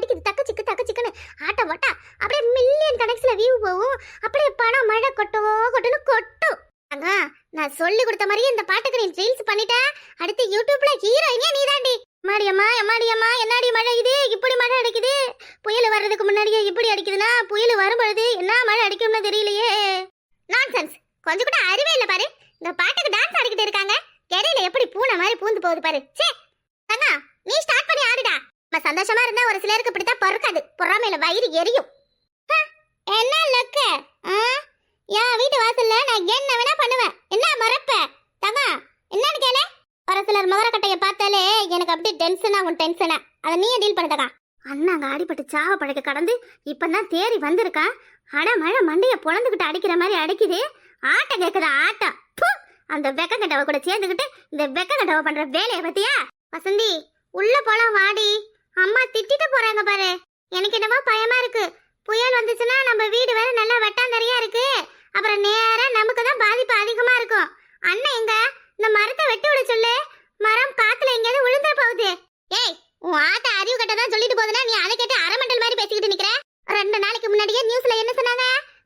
அடிக்குது தக்க சிக்கு தக்க சிக்குன்னு ஆட்ட வட்டா அப்படியே மில்லியன் கணக்குல வியூ போகும். அப்படியே பணம் மழை கொட்டோ கொட்டுன்னு கொட்டும் அங்க நான் சொல்லி கொடுத்த மாதிரியே இந்த பாட்டுக்கு நீ ரீல்ஸ் பண்ணிட்டேன் அடுத்து யூடியூப்ல ஹீரோயினே நீதாண்டி. மாடியம்மா எம்மாடியம்மா என்னடி மழை இது? இப்படி மழை அடிக்குது. புயல் வர்றதுக்கு முன்னாடியே இப்படி அடிக்குதுன்னா புயல் வரும்பொழுது என்ன மழை அடிக்கும்னு தெரியலையே. நான்சென்ஸ் கொஞ்சம் கூட அறிவே இல்லை பாரு. இந்த பாட்டுக்கு டான்ஸ் ஆடிக்கிட்டு இருக்காங்க. இடையில எப்படி பூனை மாதிரி பூந்து போகுது பாரு. சே தங்கா நீ ஸ்டார்ட் பண்ணி ஆடுடா. நம்ம சந்தோஷமா இருந்தா ஒரு சிலருக்கு இப்படித்தான் பொறுக்காது. பொறாமையில வயிறு எரியும். ஹ, என்ன லக்க? என் வீட்டு வாசல்ல நான் என்ன வேணா பண்ணுவேன். என்ன மறப்ப? தங்கா என்னன்னு கேளு. ஒரு சிலர் முகரக்கட்டையை பார்த்தாலே எனக்கு அப்படியே டென்ஷன் ஆகும் டென்ஷனா அதை நீயே டீல் பண்ணதக்கா அண்ணா அங்கே அடிபட்டு சாவ பழக்க கடந்து இப்பதான் தேறி வந்திருக்கான். அட மழை மண்டைய பொழந்துக்கிட்டு அடிக்கிற மாதிரி அடிக்குது. ஆட்டம் கேட்குற ஆட்டம் அந்த வெக்க கட்டவ கூட சேர்ந்துக்கிட்டு இந்த வெக்க கட்டவ பண்ணுற வேலையை பத்தியா வசந்தி உள்ள போலாம் வாடி. அம்மா திட்டிட்டு போறாங்க பாரு. எனக்கு என்னவோ பயமா இருக்கு. புயல் வந்துச்சுன்னா நம்ம வீடு வேற நல்லா வெட்டாந்தரையா இருக்கு. அப்புறம் நேரா நமக்கு தான் பாதிப்பு அதிகமா இருக்கும். அண்ணன் எங்க? இந்த மரத்தை வெட்டி விட சொல்லு. மரம் காத்துல எங்கேயாவது விழுந்துற போகுது. ஏய் உன் ஆத்த அறிவு கட்ட தான் சொல்லிட்டு போகுதுன்னா நீ அதை கேட்டு அரமண்டல் மாதிரி பேசிக்கிட்டு நிக்கிற ரெண்டு நாளைக்கு முன்னாடியே நியூஸ்ல என்ன சொன்னாங்க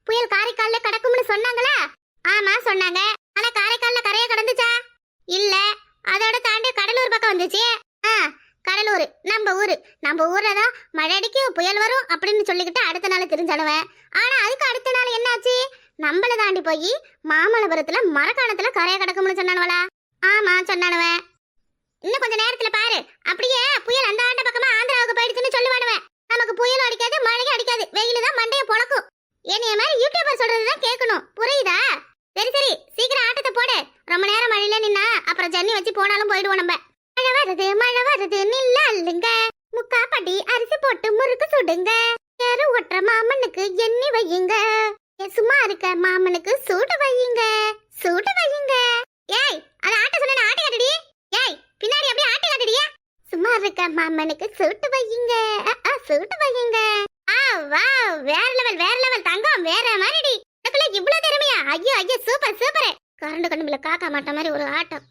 புயல் காரைக்கால்ல கடக்கும்னு சொன்னாங்களா ஆமா சொன்னாங்க ஆனா காரைக்கால்ல கரையை கடந்துச்சா இல்ல அதோட தாண்டி கடலூர் பக்கம் வந்துச்சு ஆ கடலூர் நம்ம ஊரு நம்ம ஊர்ல தான் புயல் வரும் அப்படின்னு சொல்லிக்கிட்டு அடுத்த நாள் தெரிஞ்சானுவன் ஆனா அதுக்கு அடுத்த நாள் என்னாச்சு? நம்மள தாண்டி போய் மாமல்லபுரத்துல மரக்காணத்துல கரையை கிடக்கும்னு சொன்னானுவலா ஆமா சொன்னானுவன் இன்னும் கொஞ்ச நேரத்துல பாரு. அப்படியே புயல் அந்த ஆண்ட பக்கமா ஆந்திராவுக்கு போயிடுச்சுன்னு சொல்லுவானுவன் நமக்கு புயலும் அடிக்காது மழையும் அடிக்காது. வெயில் தான் மண்டையை பொழக்கும். என்னைய மாதிரி யூடியூபர் சொல்றதுதான் கேட்கணும். புரியுதா? சரி சரி. சீக்கிரம் ஆட்டத்தை போடு. ரொம்ப நேரம் மழையில நின்னா அப்புறம் ஜன்னி வச்சு போனாலும் போயிடுவோம் நம்ம. மழை வருது மழை வருது நில்ல முக்காப்படி முக்கா அரிசி போட்டு முறுக்கு சுடுங்க. யாரும் ஒட்டுற மாமனுக்கு எண்ணி வையுங்க. ஏ, சும்மா இருக்க மாமனுக்கு சூடு வையுங்க. சூடு வையுங்க. ஏய் அது ஆட்ட சொன்ன ஆட்டி காட்டுடி. ஏய் பின்னாடி அப்படியே ஆட்டி காட்டுடியா சும்மா இருக்க மாமனுக்கு சூட்டு வையுங்க. சூட்டு வையுங்க. ஆ வா வேற லெவல் வேற லெவல் தங்கம் வேற மாதிரிடி. எனக்குள்ள இவ்வளவு திறமையா? ஐயோ ஐயோ சூப்பர் சூப்பர் கரண்ட் கண்ணுல காக்கா மாட்ட மாதிரி ஒரு ஆட்டம்.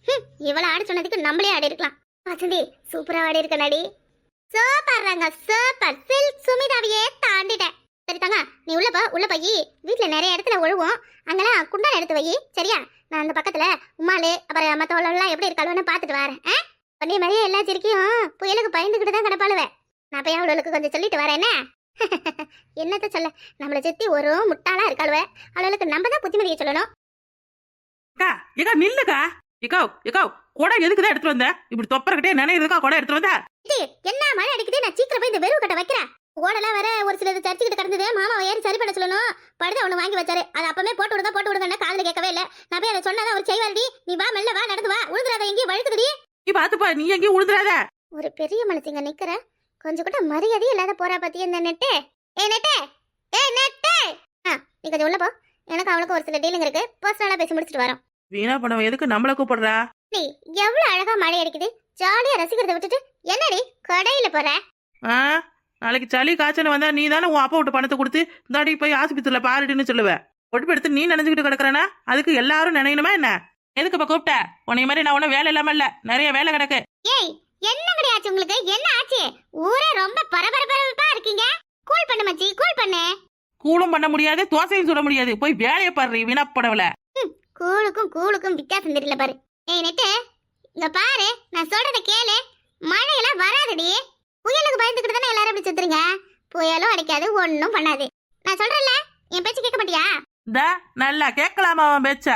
இவ்வளவு ஆட சொன்னதுக்கு நம்மளே ஆடி இருக்கலாம் வசந்தி சூப்பரா ஆடி இருக்க நடி சூப்பர் ரங்க சூப்பர் சில்க் சுமிதாவையே தாண்டிட்டேன். சரி தாங்க நீ உள்ள போ உள்ள போய் வீட்டுல நிறைய இடத்துல ஒழுவோம். அங்கெல்லாம் குண்டான் எடுத்து வை சரியா? நான் அந்த பக்கத்துல உமாலு அப்புறம் மத்தவளெல்லாம் எப்படி இருக்காளுன்னு பார்த்துட்டு வரேன். ஆ? பண்ணி மாதிரியே எல்லா சிரிக்கையும் புயலுக்கு பயந்துக்கிட்டு தான் கிடப்பாளுவேன் நான் போய் அவளுக்கு கொஞ்சம் சொல்லிட்டு வரேன் என்ன? என்னத்த சொல்ல? நம்மளை சுத்தி ஒரு முட்டாளா இருக்காளுவ. அவளுக்கு நம்ம தான் புத்திமதியை சொல்லணும். அக்கா ஏக்கா நில்லுக்கா. ஏக்கா ஏக்கா குடம் எதுக்கு தான் எடுத்துட்டு வந்த? இப்படி தொப்பறக்கிட்டே நினைக்கிறதுக்கா குடம் எடுத்துட்டு வந்த? என்ன மழை அடிக்குது? நான் சீக்கிரம் போய் இந்த வெறுவு கட்ட வைக்கிறேன். ஓடெல்லாம் வேற ஒரு சிலது சர்ச்சுக்கிட்டு கிடந்தது. மாமா ஏறி சரி பண்ண சொல்லணும். படுத ஒண்ணு வாங்கி வச்சாரு. அது அப்பவே போட்டு விடுங்க போட்டு விடுங்க காதுல கேட்கவே இல்ல. நான் போய் அதை சொன்னதான் அவர் செய்வாருடி. நீ வா மெல்ல வா நடந்து வா. உழுதுறாத எங்கேயும் வழுக்குதுடி. நீ பாத்துப்பா நீ எங்கேயும் உழுதுறாத. ஒரு பெரிய மனுஷங்க நிக்கிற. கொஞ்சம் கூட மரியாதை இல்லாத போறா பத்தி இந்த நெட்டு? ஏ நெட்டு! ஏ நெட்டு! நீ கொஞ்சம் உள்ள போ. எனக்கு அவளுக்கு ஒரு சில டீலிங் இருக்கு. பர்சனலா பேசி முடிச்சிட்டு வரோம். வீணா பண்ணவன் எதுக்கு நம்மள கூப்பிடுறா? நீ எவ்வளவு அழகா மழை அடிக்குது? ஜாலியா ரசிக்கிறத விட்டுட்டு என்னடி கடையில போற? ஆ நாளைக்கு சளி காய்ச்சல் வந்தா நீ தானே உன் அப்பா விட்டு பணத்தை கொடுத்து இந்தாடி போய் ஆஸ்பத்திரியில பாருடின்னு சொல்லுவ. ஒட்டு எடுத்து நீ நினைச்சுக்கிட்டு கிடக்குறனா? அதுக்கு எல்லாரும் நினைக்கணுமா என்ன? எதுக்குப்பா கூப்பிட்ட? உன்னை மாதிரி நான் ஒன்றும் வேலை இல்லாம இல்ல. நிறைய வேலை கிடக்கு. ஏய் என்ன கிடையாச்சு உங்களுக்கு? என்ன ஆச்சு? ஊரே ரொம்ப பரபரப்பரப்பா இருக்கீங்க. கூல் பண்ணு மச்சி கூல் பண்ணு. கூலும் பண்ண முடியாது தோசையும் சுட முடியாது. போய் வேலையை பாரு வீணா படவல கூழுக்கும் கூழுக்கும் வித்தியாசம் தெரியல பாரு. ஏய் நெட்டு இங்க பாரு நான் சொல்றத கேளு. மழையெல்லாம் வராதடி. புயலுக்கு பயந்துக்கிட்டு தானே எல்லாரும் இப்படி சுத்துறீங்க? புயலும் அடிக்காது ஒண்ணும் பண்ணாது. நான் சொல்றேன்ல என் பேச்சு கேட்க மாட்டியா? இந்த நல்லா கேட்கலாமா அவன் பேச்ச?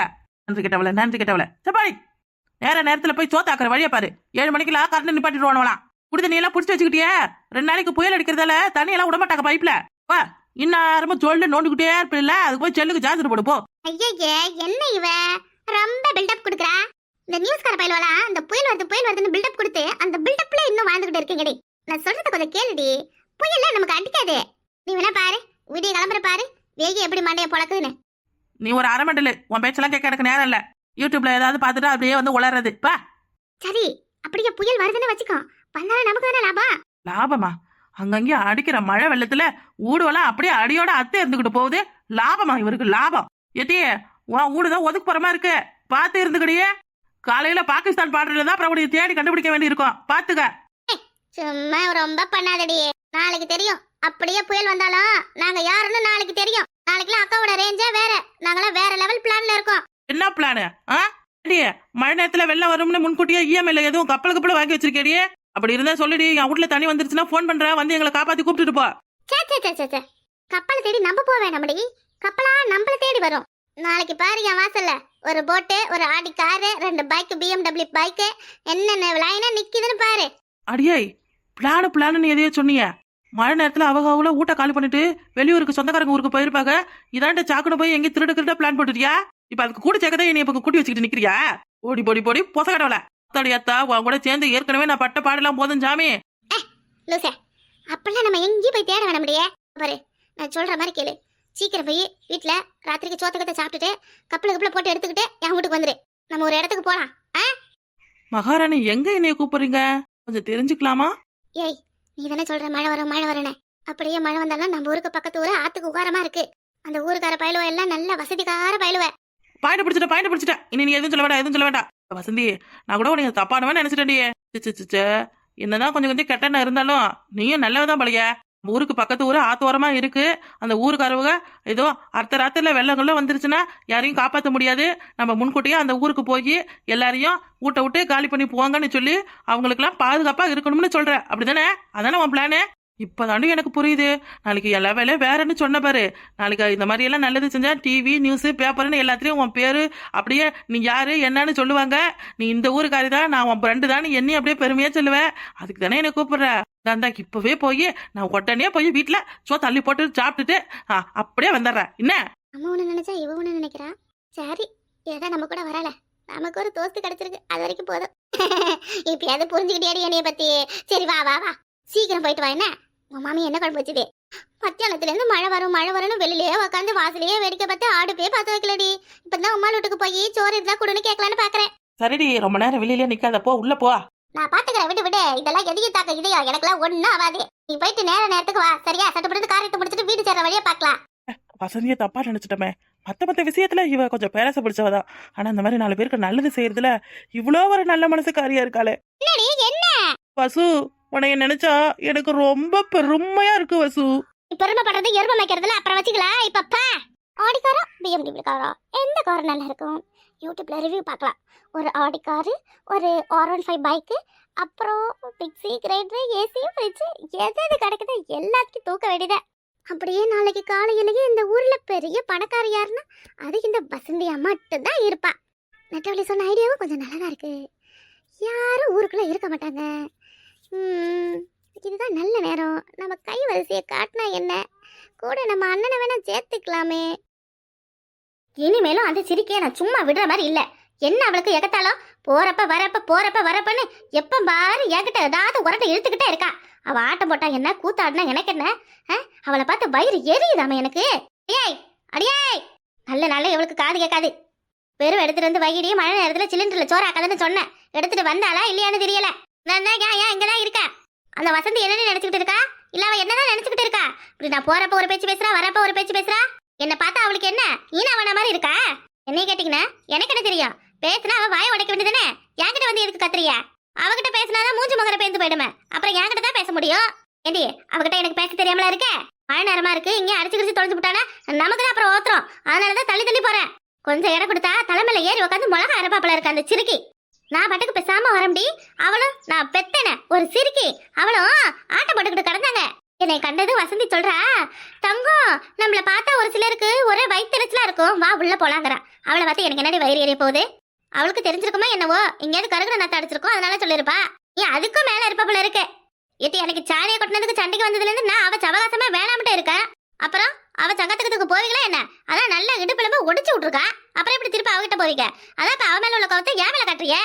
நன்றி கேட்டவள நன்றி கேட்டவள. சப்பாடி நேர நேரத்துல போய் சோத்தாக்குற வழியை பாரு. ஏழு மணிக்கெல்லாம் கரண்ட் நிப்பாட்டிடுவானுவலாம் குடித நீ எல்லாம் புடிச்சு வச்சுக்கிட்டியே ரெண்டு நாளைக்கு புயல் அடிக்கிறதால தண்ணி எல்லாம் விட மாட்டாங்க பைப்ல. வா இன்னாரமும் சொல்லு நோண்டிக்கிட்டே இருப்பில்ல அதுக்கு போய் செல்லுக்கு சார்ஜர் போடு போ. என்ன இவ? ரொம்ப பில்டப் கொடுக்குறா. இந்த நியூஸ்கார பயில்வாளா இந்த புயல் வருது புயல் வருதுன்னு பில்டப் கொடுத்து அந்த பில்டப்ல இன்னும் வாழ்ந்துகிட்டு இருக்கீங்கடி நான் சொல்றத கொஞ்சம் கேளுடி. புயல்ல நமக்கு அடிக்காது. நீ வேணா பாரு விடிய கிளம்புற பாரு வேகி எப்படி மண்டைய பொழக்குதுன்னு. நீ ஒரு அரை மண்டலு உன் பேச்செல்லாம் கேட்க எனக்கு நேரம் இல்ல. யூடியூப்ல ஏதாவது பார்த்துட்டு அப்படியே வந்து உளறது. பா சரி அப்படியே புயல் வருதுன்னு வச்சுக்கோ. வந்தாலும் நமக்கு தானே லாபம்? லாபமா? அங்கங்கேயும் அடிக்கிற மழை வெள்ளத்துல ஊடுவெல்லாம் அப்படியே அடியோட அத்தை இருந்துகிட்டு போகுது. லாபமா? இவருக்கு லாபம். எட்டி உன் ஊடுதான் ஒதுக்கு போற மாதிரி இருக்கு. பார்த்து இருந்துக்கிடியே. காலையில பாகிஸ்தான் பாடுறதுல தான் அப்புறம் உடைய தேடி கண்டுபிடிக்க வேண்டி இருக்கும் பாத்துக்க சும்மா ரொம்ப பண்ணாதடி. நாளைக்கு தெரியும். அப்படியே புயல் வந்தாலும் நாங்க யாருன்னு நாளைக்கு தெரியும். நாளைக்குலாம் அக்காவோட ரேஞ்சே வேற. நாங்களாம் வேற லெவல் பிளான்ல இருக்கோம். என்ன பிளானு ஆ? மழை நேரத்துல வெள்ளம் வரும்னு முன்கூட்டியே இஎம்ஐல எதுவும் கப்பல் கப்பல் வாங்கி வச்சிருக்கேடி? அப்படி இருந்தா சொல்லுடி என் வீட்ல தண்ணி வந்துருச்சுன்னா ஃபோன் பண்றேன். வந்து எங்களை காப்பாத்தி கூப்பிட்டுட்டு போ. சே சே சே சே சே. கப்பல் தேடி நம்ம போக வேண்டாமடி கப்பலா நம்மள தேடி வரும். நாளைக்கு பாரு என் வாசல்ல. ஒரு போட்டு ஒரு ஆடி காரு ரெண்டு பைக் பிஎம்டபிள்யூ பைக்கு என்னென்ன லைனா நிக்குதுன்னு பாரு. அடியே பிளானு பிளான்னு எதையோ சொன்னீங்க. மழை நேரத்துல அவங்க அவள ஊட்ட காலி பண்ணிட்டு வெளியூருக்கு சொந்தக்காரங்க ஊருக்கு போயிருப்பாங்க. இதாண்ட சாக்குன போய் எங்க திருட திருட பிளான் போட்டுட்டியா? இப்ப அதுக்கு கூட சேர்க்கதான் என்னை இப்ப கூட்டி வச்சுக்கிட்டு நிக்கிறியா? ஓடி போடி போடி பொச கடவுல அத்தாடி அத்தா உன் கூட சேர்ந்து ஏற்கனவே நான் பட்ட பாடலாம் போதும் சாமி. லூசே அப்பெல்லாம் நம்ம எங்கேயும் போய் தேட வேணாம் பாரு நான் சொல்ற மாதிரி கேளு. சீக்கிரம் போய் வீட்ல ராத்திரிக்கு சோத்தக்கத்தை சாப்பிட்டுட்டு கப்பல கப்பல போட்டு எடுத்துக்கிட்டு என் வீட்டுக்கு வந்துரு. நம்ம ஒரு இடத்துக்கு போலாம். மகாராணி எங்க என்னைய கூப்பிடுறீங்க? கொஞ்சம் தெரிஞ்சுக்கலாமா? ஏய் நீ தானே சொல்ற மழை வரும் மழை வரும்னு. அப்படியே மழை வந்தாலும் நம்ம ஊருக்கு பக்கத்து ஊரு ஆத்துக்கு உகாரமா இருக்கு. அந்த ஊருக்கார பயலுவ எல்லாம் நல்ல வசதிக்கார பயலுவ. பாயிண்ட் பிடிச்சிட்ட பாயிண்ட் பிடிச்சிட்ட இனி நீ எதுவும் சொல்ல வேண்டாம் எதுவும் சொல்ல வேண்டாம். வசந்தி நான் கூட உனக்கு தப்பானவன் சி. என்னதான் கொஞ்சம் கொஞ்சம் கெட்டன இருந்தாலும் நீயும் நல்லவதான் பழைய. ஊருக்கு பக்கத்து ஊர் ஆத்தோரமா இருக்கு. அந்த ஊருக்காரவங்க ஏதோ அர்த்த ராத்திரில வெள்ளங்கள்ல வந்துருச்சுன்னா யாரையும் காப்பாற்ற முடியாது. நம்ம முன்கூட்டியே அந்த ஊருக்கு போய் எல்லாரையும் ஊட்ட விட்டு காலி பண்ணி போங்கன்னு சொல்லி அவங்களுக்குலாம் பாதுகாப்பாக இருக்கணும்னு சொல்ற. அப்படிதானே? அதானே உன் பிளானு இப்போதாண்டும் எனக்கு புரியுது. நாளைக்கு எல்லா வேலையும் வேறன்னு சொன்ன பாரு. நாளைக்கு இந்த மாதிரி எல்லாம் நல்லது செஞ்சா டிவி நியூஸு பேப்பர்னு எல்லாத்திலையும் உன் பேரு அப்படியே நீ யாரு என்னன்னு சொல்லுவாங்க. நீ இந்த ஊருக்காரி தான் நான் உன் ஃப்ரெண்டு தான் என்னையும் அப்படியே பெருமையா சொல்லுவேன் அதுக்கு தானே என்னை கூப்பிடுற? தான் இப்பவே போய் நான் உடனே போய் வீட்டுல சோ தள்ளி போட்டு சாப்பிட்டுட்டு அப்படியே வந்துடுறேன் என்ன? நம்ம ஒண்ணு நினைச்சா இவ ஒண்ணு நினைக்கிறா? சரி ஏதோ நம்ம கூட வரல. நமக்கு ஒரு தோஸ்து கிடைச்சிருக்கு. அது வரைக்கும் போதும். இப்பயாவது புரிஞ்சுக்கிட்டேடி என்னைய பத்தி? சரி வா வா வா. சீக்கிரம் போயிட்டு வா என்ன? உன் மாமி என்ன குழம்பு வச்சுது? மத்தியானத்துல இருந்து மழை வரும் மழை வரும்னு வெளியிலேயே உட்காந்து வாசலையே வேடிக்கை பார்த்து ஆடுப்பே பார்த்து வைக்கலடி. இப்பதான் அம்மா வீட்டுக்கு போய் சோறு இருந்தா கொடுன்னு கேட்கலான்னு பாக்குறேன். சரிடி ரொம்ப நேரம் வெளியிலே நிக்காத போ உள்ள போ. நான் பாத்துக்கிறேன் விட்டு விடு. இதெல்லாம் எதையும் தாக்க இதையோ எனக்கெல்லாம் ஒண்ணும் ஆகாது நீ போயிட்டு நேர நேரத்துக்கு வா. சரியா? சட்டப்பட்டு காரியத்தை முடிச்சிட்டு வீடு சேர்ற வழியா பார்க்கலாம் வசந்தியை தப்பா நினைச்சிட்டமே. மத்த மத்த விஷயத்துல இவ கொஞ்சம் பேரச பிடிச்சவதான். ஆனா இந்த மாதிரி நாலு பேருக்கு நல்லது செய்யறதுல இவ்வளோ ஒரு நல்ல மனசுக்காரியா இருக்காளே. என்ன? வசு உனைய நினைச்சா எனக்கு ரொம்ப பெருமையா இருக்கு வசு. நீ பெருமைப்படுறது எருமை மேய்க்கிறதுல அப்புறம் வச்சுக்கலாம் இப்ப பா. ஆடி காரம் பிஎம்டபிள்யூ காரா? எந்த கார் நல்லா இருக்கும்? யூடியூப்பில் ரிவ்யூ பார்க்கலாம். ஒரு ஆடி காரு ஒரு ஆர் ஒன் ஃபைவ் பைக்கு அப்புறம் மிக்ஸி கிரைண்டரு ஏசி ஃப்ரிட்ஜு எது எது கிடைக்குதோ எல்லாத்தையும் தூக்க வேண்டியதே. அப்படியே நாளைக்கு காலையிலேயே இந்த ஊரில் பெரிய பணக்காரி யாருன்னா அது இந்த வசந்தியா மட்டும்தான் இருப்பா. நெட்டவழி சொன்ன ஐடியாவும் கொஞ்சம் நல்லா தான் இருக்குது யாரும் ஊருக்குள்ளே இருக்க மாட்டாங்க. இதுதான் நல்ல நேரம். நம்ம கை வரிசையை காட்டினா என்ன? கூட நம்ம அண்ணனை வேணால் சேர்த்துக்கலாமே. இனிமேலும் அந்த சிரிக்கையை நான் சும்மா விடுற மாதிரி இல்லை. என்ன அவளுக்கு எகத்தாலும் போறப்ப வரப்ப போறப்ப வரப்பன்னு எப்ப பாரு என்கிட்ட ஏதாவது உரட்டை இழுத்துக்கிட்டே இருக்கா. அவ ஆட்டம் போட்டா என்ன கூத்தாடினா எனக்கு என்ன? ஆ? அவளை பார்த்து வயிறு எரியுதாம எனக்கு? அடியாய் அடியாய். நல்ல நல்ல இவளுக்கு காது கேட்காது. வெறும் எடுத்துட்டு வந்து வயிறு மழை நேரத்துல சிலிண்டர்ல சோறாக்காதுன்னு சொன்னேன் எடுத்துட்டு வந்தாளா இல்லையான்னு தெரியல. நான் தான் ஏன் ஏன் இங்கதான் இருக்கா. அந்த வசந்தி என்னன்னு நினைச்சுக்கிட்டு இருக்கா? இல்ல அவ என்னதான் நினைச்சுக்கிட்டு இருக்கா? இப்படி நான் போறப்ப ஒரு பேச்சு பேசுறா வரப்ப ஒரு பேச்சு பேசுறா? என்ன பார்த்தா அவளுக்கு என்ன? ஈனாவன மாதிரி இருக்கா? என்னைய கேட்டீங்கன்னா எனக்கு என்ன தெரியும்? பேசுனா அவ வாய உடைக்க வேண்டியதுதானே? என்கிட்ட வந்து எதுக்கு கத்துறிய? அவகிட்ட பேசினாதான் மூஞ்சி முகர பேந்து போயிடுமே. அப்புறம் என்கிட்ட தான் பேச முடியும்? ஏண்டி அவகிட்ட எனக்கு பேச தெரியாமலா இருக்க? மழை நேரமா இருக்கு இங்க அடிச்சு கிடிச்சு தொலைஞ்சு விட்டானா? நமக்கு தான் அப்புறம் ஓத்துறோம் அதனாலதான் தள்ளி தள்ளி போறேன். கொஞ்சம் இடம் கொடுத்தா தலைமையில ஏறி உட்காந்து மிளகா அரைப்பாப்பல இருக்க அந்த சிறுக்கி. நான் பாட்டுக்கு பேசாம வரமுடி அவளும் நான் பெத்தன ஒரு சிறுக்கி. அவளும் ஆட்ட போட்டுக்கிட்டு கிடந்தாங்க. என்னை கண்டது வசந்தி சொல்றா தங்கம் நம்மள பார்த்தா ஒரு சிலருக்கு ஒரே வயிற்றுச்சலா இருக்கும். வா உள்ள போலாங்கிறா. அவளை பார்த்து எனக்கு என்னடி வயிறு எரிய போகுது? அவளுக்கு தெரிஞ்சிருக்குமா என்னவோ? எங்கேயாவது கருகிற நத்த அடிச்சிருக்கோம். அதனால சொல்லிருப்பா. நீ அதுக்கும் மேல இருப்ப போல இருக்கு. இது எனக்கு சாணியை கொட்டினதுக்கு சண்டைக்கு வந்ததுல இருந்து நான் அவ சவகாசமா வேணாமட்டே இருக்கேன். அப்புறம் அவ சங்கத்துக்கு போவீங்களா என்ன? அதான் நல்லா இடுப்புலம்பு ஒடிச்சு விட்டுருக்கா. அப்புறம் இப்படி திருப்பி அவகிட்ட போவீங்க? அதான் இப்ப அவ மேல உள்ள கோவத்தை ஏன் மேல கட்டுறிய.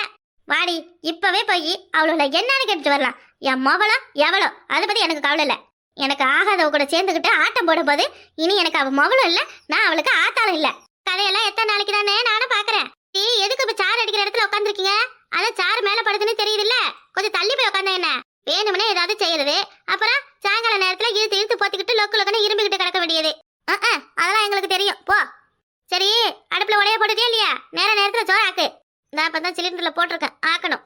வாடி இப்பவே போய் அவளோட என்னன்னு கேட்டுட்டு வரலாம். என் மவளோ எவளோ? அதை பத்தி எனக்கு கவலை இல்லை. எனக்கு ஆகாதவ கூட சேர்ந்துக்கிட்டு ஆட்டம் போடும்போது இனி எனக்கு அவ மகளும் இல்ல நான் அவளுக்கு ஆத்தாலும் இல்ல. கதையெல்லாம் எத்தனை நாளைக்கு தானே நானும் பாக்குறேன். நீ எதுக்கு இப்ப சார் அடிக்கிற இடத்துல உட்காந்துருக்கீங்க அதான் சாறு மேல படுதுன்னு தெரியுது இல்ல கொஞ்சம் தள்ளி போய் உட்காந்தா என்ன? வேணும்னே ஏதாவது செய்யறது. அப்புறம் சாயங்கால நேரத்துல இழுத்து இழுத்து போத்துக்கிட்டு லொக்கு லொக்குன்னு இரும்பிக்கிட்டு கிடக்க வேண்டியது. அதெல்லாம் எங்களுக்கு தெரியும். போ. சரி அடுப்புல உடைய போட்டுட்டே இல்லையா? நேர நேரத்துல சோறு ஆக்கு நான் இப்பதான் சிலிண்டர்ல போட்டிருக்கேன். ஆக்கணும்.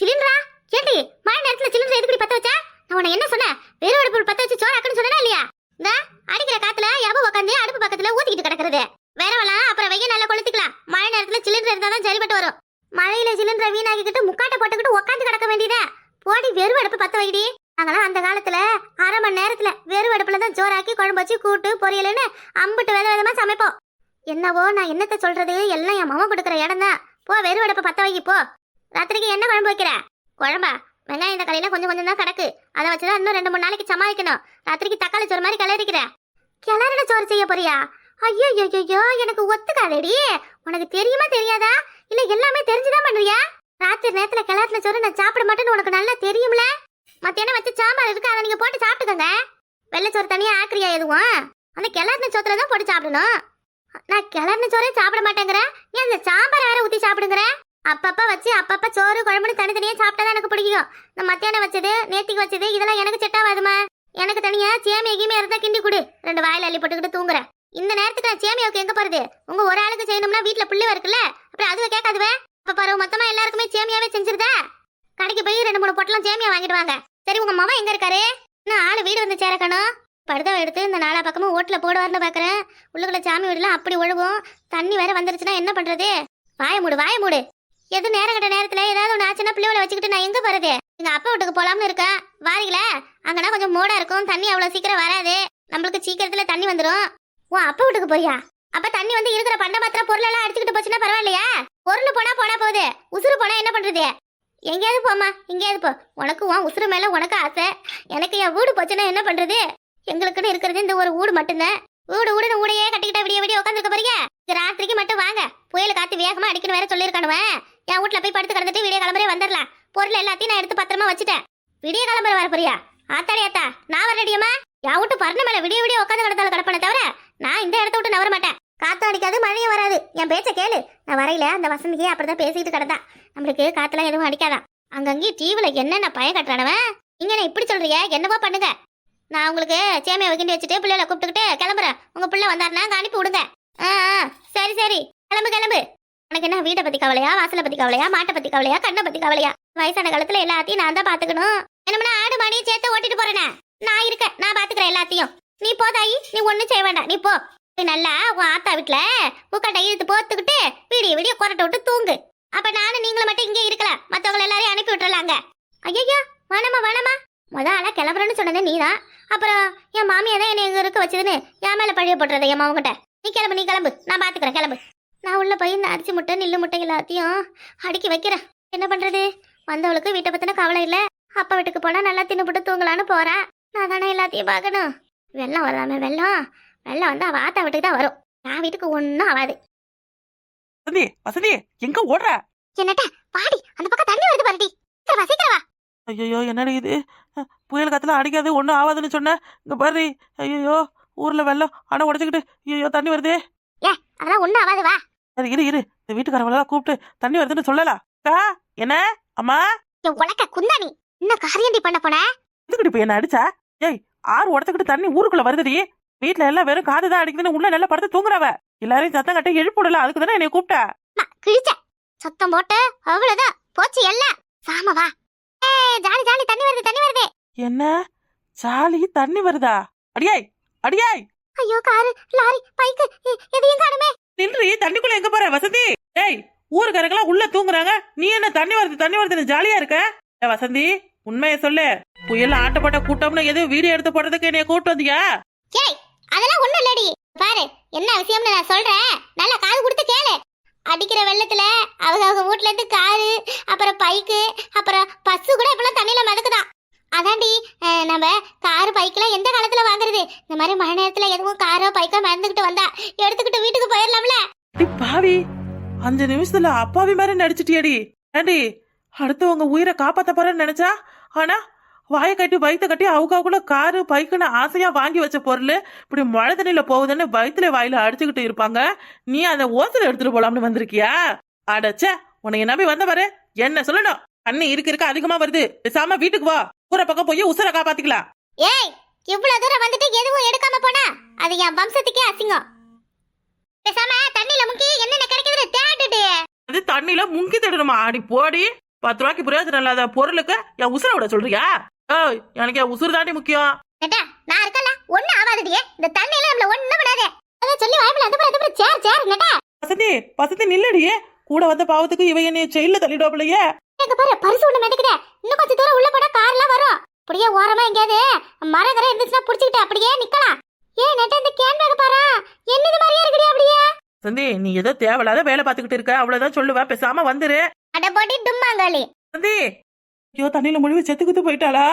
சிலிண்டரா? கேட்டி மழை நேரத்துல சிலிண்டர் எதுக்கு பத்த வச்சா? நான் உன்னை என்ன சொன்னேன்? வெறும் அடுப்பு பத்த வச்சு சோறாக்குன்னு சொன்னா இல்லையா? இந்த அடிக்கிற காத்துல எவ்வளவு உட்காந்து அடுப்பு பக்கத்துல ஊத்திக்கிட்டு கிடக்குறது? வேறவெல்லாம் அப்புறம் வெய்ய நல்லா கொளுத்திக்கலாம். மழை நேரத்துல சிலிண்டர் இருந்தா தான் சரிப்பட்டு வரும். மழையில சிலிண்டரை வீணாக்கிக்கிட்டு முக்காட்டை போட்டுக்கிட்டு உட்காந்து கிடக்க வேண்டியதா. போடி வெறும் அடுப்பு பத்த வைடி. நாங்களாம் அந்த காலத்துல அரை மணி நேரத்துல வெறும் அடுப்புல தான் சோறாக்கி குழம்பு வச்சு கூட்டு பொரியல்னு அம்பிட்டு வித விதமா சமைப்போம். என்னவோ நான் என்னத்த சொல்றது? எல்லாம் என் மாமா கொடுக்குற இடம் தான். போ வெறும் அடுப்பை பத்த வைக்கி போ. ராத்திரிக்கு என்ன குழம்பு வைக்கிற? குழம்பா? வெங்காயம் இந்த கடையில கொஞ்சம் கொஞ்சம் தான் கிடக்கு. அதை வச்சுதான் இன்னும் ரெண்டு மூணு நாளைக்கு சமாளிக்கணும். ராத்திரிக்கு தக்காளி சோறு மாதிரி கிளறிக்கிற கிளறின சோறு செய்ய போறியா? ஐயோ ஐயோ எனக்கு ஒத்துக்காதடி. உனக்கு தெரியுமா தெரியாதா? இல்ல எல்லாமே தெரிஞ்சுதான் பண்ணுவியா? ராத்திரி நேரத்துல கிளறின சோறு நான் சாப்பிட மாட்டேன்னு உனக்கு நல்லா தெரியும்ல? மத்தியானம் வச்சு சாம்பார் இருக்கு அதை நீங்க போட்டு சாப்பிட்டுக்கோங்க. வெள்ளச்சோறு தனியா ஆக்கிரியா எதுவும்? அந்த கிளறின சோத்துல தான் போட்டு சாப்பிடணும். நான் கிளறின சோறே சாப்பிட மாட்டேங்கிறேன் நீ அந்த சாம்பார் வேற ஊத்தி சாப்பிடுங்கிறேன் அப்பப்போ வச்சு அப்பப்போ சோறு குழம்புன்னு தனித்தனியாக சாப்பிட்டா தான் எனக்கு பிடிக்கும். இந்த மத்தியானம் வச்சது நேத்திக்கு வச்சது இதெல்லாம் எனக்கு செட் ஆகாதுமா எனக்கு தனியா சேமியா கீமியா இருந்தால் கிண்டி கொடு. ரெண்டு வாயில் அள்ளி போட்டுக்கிட்டு தூங்குறேன். இந்த நேரத்துக்கு நான் சேமியாவுக்கு எங்கே போகிறது உங்கள் ஒரு ஆளுக்கு செய்யணும்னா வீட்டில் புள்ளி இருக்குல்ல? அப்புறம் அதுவே கேட்காதுவே. அப்போ பாரு மொத்தமாக எல்லாருக்குமே சேமியாவே செஞ்சிருதா? கடைக்கு போய் ரெண்டு மூணு பொட்டலாம் சேமியா வாங்கிட்டு வாங்க சரி உங்கள் மாமா எங்கே இருக்காரு? இன்னும் ஆளு வீடு வந்து சேரக்கணும். படுதவை எடுத்து இந்த நாலா பக்கமும் ஓட்டில் போடுவார்னு பார்க்குறேன் உள்ளுக்குள்ள சாமி வீடுலாம் அப்படி ஒழுகும். தண்ணி வேற வந்துருச்சுன்னா என்ன பண்ணுறது வாய மூடு வாய மூடு. எது நேரம் கட்ட நேரத்துல ஏதாவது ஒன்று ஆச்சுன்னா பிள்ளைகளை வச்சுக்கிட்டு நான் எங்க போறது? எங்க அப்பா வீட்டுக்கு போலாம்னு இருக்கேன் வாரீங்களே? அங்கன்னா கொஞ்சம் மோடா இருக்கும். தண்ணி அவ்வளவு சீக்கிரம் வராது. நம்மளுக்கு சீக்கிரத்துல தண்ணி வந்துடும் உன் அப்பா வீட்டுக்கு போயா அப்ப தண்ணி வந்து இருக்கிற பண்ட பாத்திர பொருள் எல்லாம் அடிச்சுக்கிட்டு போச்சுன்னா பரவாயில்லையா? பொருள் போனா போனா போகுது. உசுறு போனா என்ன பண்றது? எங்கேயாவது போமா எங்கேயாவது போ. உனக்கு உன் உசுறு மேல உனக்கு ஆசை. எனக்கு என் வீடு போச்சுன்னா என்ன பண்றது? எங்களுக்குன்னு இருக்கிறது இந்த ஒரு வீடு மட்டும்தான். வீடு வீடு ஊடையே கட்டிக்கிட்ட விடிய விடிய உட்காந்துருக்க போறீங்க ராத்திரிக்கு மட்டும் வாங்க. புயல் காத்து வேகமா அடிக்கணும் வேற சொல்லியிருக்கானுவன். என் வீட்ல போய் படுத்து கிடந்துட்டு விடிய கிளம்புறே வந்துடலாம் பொருள் எல்லாத்தையும் நான் எடுத்து பத்திரமா வச்சுட்டேன். விடிய கிளம்புற வர போறியா ஆத்தாடி ஆத்தா நான் வரடியம்மா என் வீட்டு பரண மேல விடிய விடிய உட்காந்து கிடந்தாலும் கிடப்பேனே தவிர நான் இந்த இடத்த விட்டு நவர மாட்டேன். காத்தும் அடிக்காது மழையும் வராது. என் பேச்சை கேளு. நான் வரையில அந்த வசந்திக்கு அப்படிதான் பேசிக்கிட்டு கிடந்தா. நம்மளுக்கு காத்துலாம் எதுவும் அடிக்காதான் அங்கங்கேயும் டிவில என்னென்ன பயம் கட்டுறானவன்? நீங்க நான் இப்படி சொல்றிய என்னவோ பண்ணுங்க. நான் உங்களுக்கு சேமியை வைக்கிண்டி வச்சுட்டு பிள்ளைகளை கூப்பிட்டுக்கிட்டு கிளம்புறேன். உங்க பிள்ளை வந்தாருன்னா அங்கே அனுப்பி விடுங்க. ஆ ஆ, சரி சரி. கிளம்பு கிளம்பு. உனக்கு என்ன வீட்டை பத்தி கவலையா வாசலை பத்தி கவலையா மாட்டை பத்தி கவலையா கண்ணை பத்தி கவலையா? வயசான காலத்துல எல்லாத்தையும் நான் தான் பாத்துக்கணும் என்னமனா ஆடு மாடியை சேர்த்து ஓட்டிட்டு போறேனே? நான் இருக்கேன் நான் பாத்துக்கிறேன் எல்லாத்தையும். நீ போ தாயி. நீ ஒன்றும் செய்ய வேண்டாம். நீ போ. நீ நல்லா உன் ஆத்தா வீட்டுல முக்கட்டை இழுத்து போத்துக்கிட்டு விடிய விடிய கொரட்டை விட்டு தூங்கு. அப்ப நானும் நீங்களும் மட்டும் இங்கே இருக்கலாம் மத்தவங்க எல்லாரையும் அனுப்பி விட்டுறலாங்க. ஐயோ வேணாமா வேணாமா முத ஆளா கிளம்புறேன்னு சொன்னதே நீதான். அப்புறம் என் மாமியா தான் என்னை எங்க இருக்க வச்சதுன்னு என் மேல பழிய போட்டுறது என் மாவங்கிட்ட நீ கிளம்பு நீ கிளம்பு. நான் பாத்துக்கிறேன் கிளம்பு. நான் உள்ள போய் இந்த அரிசி முட்டை நில்லு முட்டை எல்லாத்தையும் அடுக்கி வைக்கிறேன். என்ன பண்றது? வந்தவளுக்கு வீட்டை பத்தின கவலை இல்ல. அப்பா வீட்டுக்கு போனா நல்லா தின்னுபுட்டு தூங்கலான்னு போறா நான் தானே எல்லாத்தையும் பார்க்கணும். வெள்ளம் வருதாமே வெள்ளம். வெள்ளம் வந்து அவ ஆத்தா வீட்டுக்கு தான் வரும். நான் வீட்டுக்கு ஒன்றும் ஆகாது வசந்தி வசந்தி எங்க ஓடுற? என்னட்ட பாடி அந்த பக்கம் தண்ணி வருது பாருடி. சீக்கிரம் சீக்கிரம். ஐயோ என்னடி இது? புயல் காத்துல அடிக்காது ஒன்றும் ஆகாதுன்னு சொன்னேன் இங்க பாரு ஐயோ ஊர்ல வெள்ளம். அணை உடைச்சிக்கிட்டு ஐயோ தண்ணி வருதே. அதெல்லாம் ஒன்றும் ஆகாது வா. சரி இரு இரு. இந்த வீட்டுக்காரவங்களெல்லாம் கூப்பிட்டு தண்ணி வருதுன்னு சொல்லலாம் அக்கா என்ன? அம்மா? என் உலக்க குந்தாணி. இன்னும் காரியண்டி பண்ண போன? இதுக்கிட்டு இப்ப என்ன அடிச்சா? ஏய் ஆறு உடச்சுக்கிட்டு தண்ணி ஊருக்குள்ள வருதுடி. வீட்ல எல்லாம் வெறும் காது தான் அடிக்குதுன்னு உள்ள நல்லா படுத்து தூங்குறவ. எல்லாரையும் சத்தம் கட்டி எழுப்பிடல அதுக்கு தானே என்னை கூப்பிட்டா? கிழிச்ச. சத்தம் போட்டு அவ்வளவுதான். போச்சு எல்லாம் சாம வா. ஏ ஜாலி ஜாலி தண்ணி வருது தண்ணி வருது. என்ன? சாலி தண்ணி வருதா? அடியாய் அடியாய். ஐயோ காரு லாரி பைக்கு எதையும் காணுமே. நின்றி தண்ணிக்குள்ள எங்க போற வசந்தி? ஏய் ஊருக்காரங்களாம் உள்ள தூங்குறாங்க. நீ என்ன தண்ணி வருது தண்ணி வருதுன்னு ஜாலியா இருக்க? வசந்தி உண்மையை சொல்லு. புயல் ஆட்டப்பட்ட கூட்டம்னு எதுவும் வீடியோ எடுத்து போடுறதுக்கு என்னைய கூப்பிட்டு வந்தியா? ஏய் அதெல்லாம் ஒண்ணும் இல்லடி. பாரு என்ன விஷயம்னு நான் சொல்றேன். நல்லா காது கொடுத்து கேளு. அடிக்கிற வெள்ளத்துல அவங்க அவங்க வீட்ல இருந்து காரு அப்புறம் பைக்கு அப்புறம் பஸ்ஸு கூட இப்பெல்லாம் தண்ணியில மிதக்குதான். அதாண்டி நம்ம காரு பைக்கெலாம் எந்த காலத்தில் வாங்குறது? இந்த மாதிரி மழை நேரத்தில் எதுவும் காரோ பைக்கோ மறந்துக்கிட்டு வந்தா எடுத்துக்கிட்டு வீட்டுக்கு போயிடலாம்ல? பாவி அஞ்சு நிமிஷத்துல அப்பாவி மாதிரி நடிச்சிட்டியடி. ஏண்டி அடுத்தவங்க உயிரை காப்பாத்த போறேன்னு நினைச்சா? ஆனா வாயை கட்டி வயிற்ற கட்டி அவங்க காரு பைக்குன்னு ஆசையா வாங்கி வச்ச பொருள் இப்படி மழை தண்ணியில போகுதுன்னு வயிற்றுல வாயில அடிச்சுக்கிட்டு இருப்பாங்க. நீ அந்த ஓசல எடுத்துட்டு போலாம்னு வந்திருக்கியா? அடச்சே உன்னை நம்பி வந்த பாரு. என்ன சொல்லணும்? தண்ணி இருக்க இருக்க அதிகமா வருது. பேசாம வீட்டுக்கு வா. ஊரை பக்கம் போய் உசுரை காப்பாத்திக்கலாம். ஏய் இவ்வளவு தூரம் வந்துட்டு எதுவும் எடுக்காம போனா? அது என் வம்சத்துக்கே அசிங்கம். பேசாம தண்ணியில முக்கி என்னென்ன கிடைக்குதுன்னு தேடிட்டு அது தண்ணியில முங்கி தடணுமா? அடி போடி. பத்து ரூபாய்க்கு பிரயோஜனம் இல்லாத பொருளுக்கு என் உசுரை விட சொல்றியா? ஏய் எனக்கு என் உசுறு தாண்டி முக்கியம். நெட்டா நான் இருக்கல ஒண்ணு ஆகாதடியே இந்த தண்ணியில நம்மள ஒண்ணு விடாதே. அத சொல்லி வாய்ப்புல அந்த புறம் சேர் சேர் நெட்டா வசந்தி வசந்தி நில்லடியே கூட வந்த பாவத்துக்கு இவ என்னைய ஜெயில தள்ளிடுவாப்லையே எங்க பாரு பரிசு ஒண்ணு மெதுக்குதே இன்னும் கொஞ்சம் தூரம் உள்ள போனா கார்லாம் வரும். அப்படியே ஓரமா எங்கேயாவது மரம் கரை இருந்துச்சுன்னா புடிச்சுக்கிட்டு அப்படியே நிக்கலாம். ஏன் நெட்டா இந்த கேன் பேக் பாரு. என்னது மாதிரியே இருக்குடி அப்படியே? வசந்தி நீ ஏதோ தேவையில்லாத வேலை பார்த்துக்கிட்டு இருக்க. அவ்வளவுதான் சொல்லுவேன் பேசாம வந்துரு. அட போட்டி டும்மாங்காளி. வசந்தி ஐயோ தண்ணியில முழுவி செத்து குத்து போயிட்டாளா?